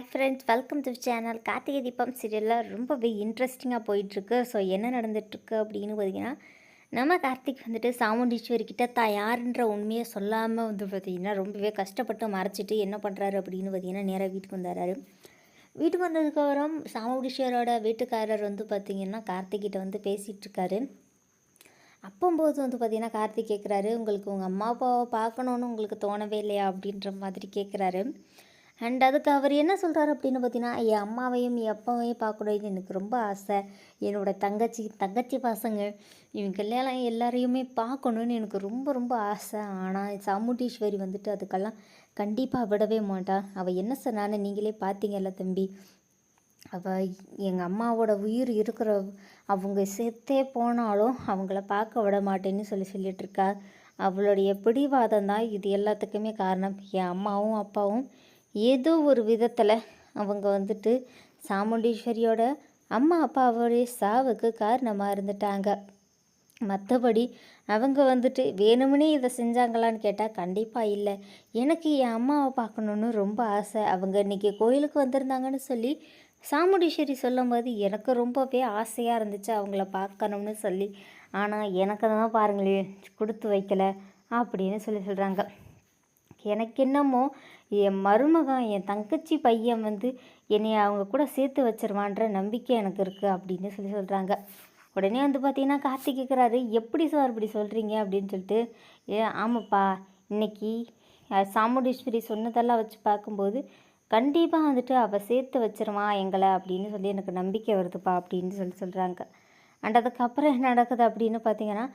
Hi friends welcome to channel. Karthigai Deepam சீரியலில் ரொம்பவே இன்ட்ரெஸ்டிங்காக போயிட்டுருக்கு. ஸோ என்ன நடந்துட்டுருக்கு அப்படின்னு பார்த்தீங்கன்னா நம்ம கார்த்திக் வந்துட்டு சாமுண்டீஸ்வரி கிட்ட தான் யாருன்ற உண்மையை சொல்லாமல் வந்து பார்த்திங்கன்னா ரொம்பவே கஷ்டப்பட்டு மறைச்சிட்டு என்ன பண்ணுறாரு அப்படின்னு பார்த்தீங்கன்னா நேராக வீட்டுக்கு வந்துடுறாரு வீட்டுக்கு வந்ததுக்கப்புறம் சாமுண்டீஸ்வரோட வீட்டுக்காரர் வந்து பார்த்திங்கன்னா கார்த்திகிட்ட வந்து பேசிகிட்ருக்காரு அப்போம்போது வந்து பார்த்தீங்கன்னா கார்த்திக் கேட்குறாரு உங்களுக்கு உங்கள் அம்மா அப்பாவை பார்க்கணுன்னு உங்களுக்கு தோணவே இல்லையா? அப்படின்ற மாதிரி கேட்குறாரு அண்ட் அதுக்கு அவர் என்ன சொல்கிறாரு அப்படின்னு பார்த்தீங்கன்னா என் அம்மாவையும் என் அப்பாவையும் பார்க்கணும்னு எனக்கு ரொம்ப ஆசை. என்னோடய தங்கச்சி தங்கச்சி பசங்க இவங்கெல்லாம் எல்லாரையுமே பார்க்கணுன்னு எனக்கு ரொம்ப ரொம்ப ஆசை. ஆனால் சாமுண்டீஸ்வரி வந்துட்டு அதுக்கெல்லாம் கண்டிப்பாக விடவே மாட்டாள் அவள் என்ன சொன்னான்னு நீங்களே பார்த்தீங்கல்ல தம்பி. அவள் எங்கள் அம்மாவோட உயிர் இருக்கிற அவங்க செத்தே போனாலும் அவங்கள பார்க்க விட மாட்டேன்னு சொல்லி சொல்லிகிட்ருக்கா அவளுடைய பிடிவாதம் தான் இது எல்லாத்துக்குமே காரணம். என் அம்மாவும் அப்பாவும் ஏதோ ஒரு விதத்தில் அவங்க வந்துட்டு சாமுண்டீஸ்வரியோட அம்மா அப்பாவோடைய சாவுக்கு காரணமாக இருந்துட்டாங்க. மற்றபடி அவங்க வந்துட்டு வேணும்னே இதை செஞ்சாங்களான்னு கேட்டால் கண்டிப்பாக இல்லை. எனக்கு என் அம்மாவை பார்க்கணுன்னு ரொம்ப ஆசை. அவங்க இன்றைக்கி கோயிலுக்கு வந்திருந்தாங்கன்னு சொல்லி சாமுண்டீஸ்வரி சொல்லும்போது எனக்கு ரொம்பவே ஆசையாக இருந்துச்சு அவங்கள பார்க்கணும்னு சொல்லி. ஆனால் எனக்கு தான் பாருங்களேன் கொடுத்து வைக்கல அப்படின்னு சொல்லி சொல்கிறாங்க எனக்கு என்னமோ என் மருமகன் என் தங்கச்சி பையன் வந்து என்னை அவங்க கூட சேர்த்து வச்சிருவான்ற நம்பிக்கை எனக்கு இருக்குது அப்படின்னு சொல்லி சொல்கிறாங்க உடனே வந்து பார்த்தீங்கன்னா கார்த்திக் கேட்குறாரு எப்படி சார் இப்படி சொல்கிறீங்க அப்படின்னு சொல்லிட்டு ஏ ஆமாப்பா இன்னைக்கு சாமுண்டீஸ்வரி சொன்னதெல்லாம் வச்சு பார்க்கும்போது கண்டிப்பாக வந்துட்டு அவள் சேர்த்து வச்சிருவான் எங்களை அப்படின்னு சொல்லி எனக்கு நம்பிக்கை வருதுப்பா அப்படின்னு சொல்லி சொல்கிறாங்க அண்ட் அதுக்கப்புறம் என்ன நடக்குது அப்படின்னு பார்த்தீங்கன்னா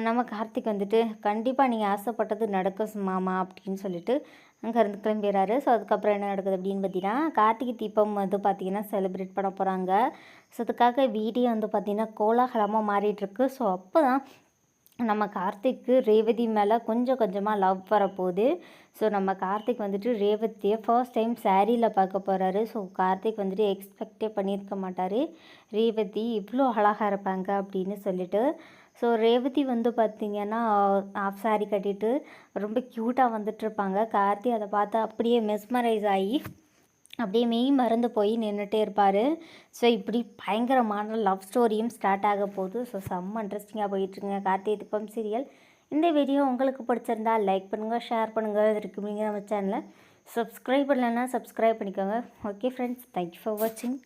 நம்ம கார்த்திக் வந்துட்டு கண்டிப்பாக நீங்கள் ஆசைப்பட்டது நடக்கும் மாமா அப்படின்னு சொல்லிட்டு அங்கே இருந்து கிளம்பிடுறாரு ஸோ அதுக்கப்புறம் என்ன நடக்குது அப்படின்னு பார்த்தீங்கன்னா கார்த்திகை தீபம் வந்து பார்த்திங்கன்னா செலிப்ரேட் பண்ண போகிறாங்க ஸோ அதுக்காக வீடியோ வந்து பார்த்திங்கன்னா கோலாகலமாக மாறிட்டுருக்கு ஸோ அப்போ தான் நம்ம கார்த்திக்கு ரேவதி மேலே கொஞ்சம் கொஞ்சமாக லவ் வரப்போகுது. ஸோ நம்ம கார்த்திக் வந்துட்டு ரேவதியை ஃபர்ஸ்ட் டைம் சாரியில் பார்க்க போகிறாரு ஸோ கார்த்திக் வந்துட்டு எக்ஸ்பெக்டே பண்ணியிருக்க மாட்டார். ரேவதி இவ்வளோ அழகாக இருப்பாங்க அப்படின்னு சொல்லிட்டு. ஸோ ரேவதி வந்து பார்த்திங்கன்னா ஆஃப் சாரி கட்டிட்டு ரொம்ப க்யூட்டாக வந்துட்டுருப்பாங்க கார்த்தி அதை பார்த்து அப்படியே மெஸ்மரைஸ் ஆகி அப்படியே மெய் மறந்து போய் நின்றுட்டே இருப்பார். ஸோ இப்படி பயங்கரமான லவ் ஸ்டோரியும் ஸ்டார்ட் ஆக போகுது. ஸோ செம்ம இன்ட்ரெஸ்டிங்காக போயிட்டுருங்க கார்த்திகை திப்பம் சீரியல் இந்த வீடியோ உங்களுக்கு பிடிச்சிருந்தா லைக் பண்ணுங்கள் ஷேர் பண்ணுங்கள் இருக்குங்க நம்ம சேனலை சப்ஸ்கிரைப் பண்ணலைன்னா சப்ஸ்கிரைப் பண்ணிக்கோங்க. ஓகே ஃப்ரெண்ட்ஸ் தேங்க்யூ ஃபார் வாட்சிங்